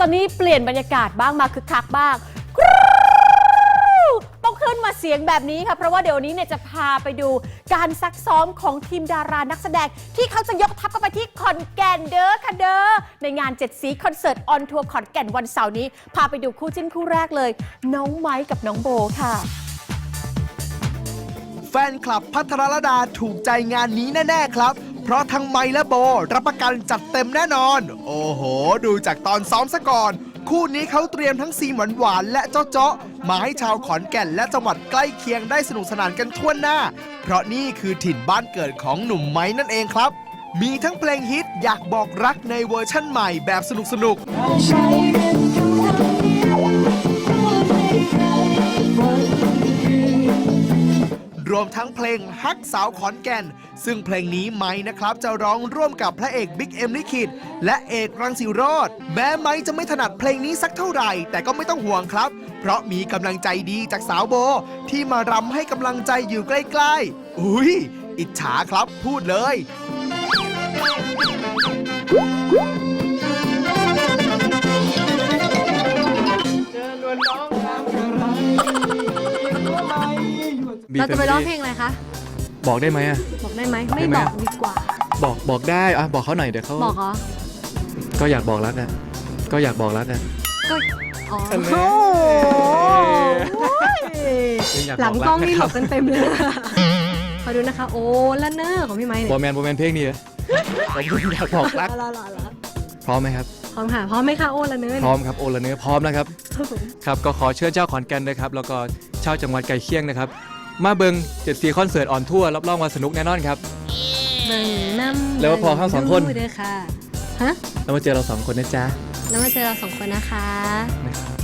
ตอนนี้เปลี่ยนบรรยากาศบ้างมาคึกคักบ้าง ต้องขึ้นมาเสียงแบบนี้ค่ะ เพราะว่าเดี๋ยวนี้เนี่ยจะพาไปดูการซักซ้อมของทีมดารานักแสดง ที่เขาจะยกทัพกันไปที่ขอนแก่นเด้อค่ะเด้อในงานเจ็ดสีคอนเสิร์ตออนทัวร์ขอนแก่นวันเสาร์นี้ พาไปดูคู่จิ้นคู่แรกเลย น้องไม้กับน้องโบค่ะแฟนคลับพัทรลดาถูกใจงานนี้แน่ ๆ ครับ เพราะทั้งไมค์และโบรับประกันจัดเต็มแน่นอน โอ้โห ดูจากตอนซ้อมซะก่อน คู่นี้เขาเตรียมทั้งซีนหวานๆและเจาะๆมาให้ชาวขอนแก่นและจังหวัดใกล้เคียงได้สนุกสนานกันทั่วหน้า เพราะนี่คือถิ่นบ้านเกิดของหนุ่มไม้นั่นเองครับ มีทั้งเพลงฮิตอยากบอกรักในเวอร์ชั่นใหม่แบบสนุกๆ รวมทั้งเพลงฮักสาวขอนแก่น ซึ่งเพลงนี้ไม้นะครับจะร้องร่วมกับพระเอกบิ๊กเอ็มลิขิตและเอกรังสิโรธแม้ไม้จะไม่ถนัดเพลงนี้สักเท่าไหร่ แต่ก็ไม่ต้องห่วงครับ เพราะมีกำลังใจดีจากสาวโบ ที่มารำให้กำลังใจอยู่ใกล้ๆ อุ้ยอิจฉาครับพูดเลย เราจะไปร้องเพลงอะไรคะ บอกได้ไหมอะ บอกได้ไหม ไม่ได้ไหมบอกดีกว่า บอกบอกได้อะบอกเขาหน่อยเดี๋ยวเขาบอกเหรอ ก็อยากบอกรักอะ ก็อยากบอกรักอะ ก็ อ๋ออันนี้โอ้ยอยากหลังบกล้องรันี่นะหคลรับบกันเต็มเลยขอดูนะคะ โอ้ละเนอร์ของพี่ไม้เนี่บอยแมนบอแมนเพลงนี้เหรอผมอยากบอกรักรอรอรอพร้อมไหมครับ พร้อมค่ะ พร้อมไหมคะโอ้ละเนอร์พร้อมครับโอละเนื้อพร้อมนะครับครับผมครับก็ขอเชิญเจ้าขอนแก่นนะครับ แล้วก็เช่าวจังหวัดไก่เคียงนะครับ มาเบิงเจ็ดสีคอนเสิร์ตออนทัวร์รับรองว่าสนุกแน่นอนครับ เบิ่งน้ำแล้วพอทั้งสองคนดูเด้อค่ะฮะแล้วมาเจอเราสองคนนะจ๊ะ แล้วมาเจอเราสองคนนะคะ นะครับ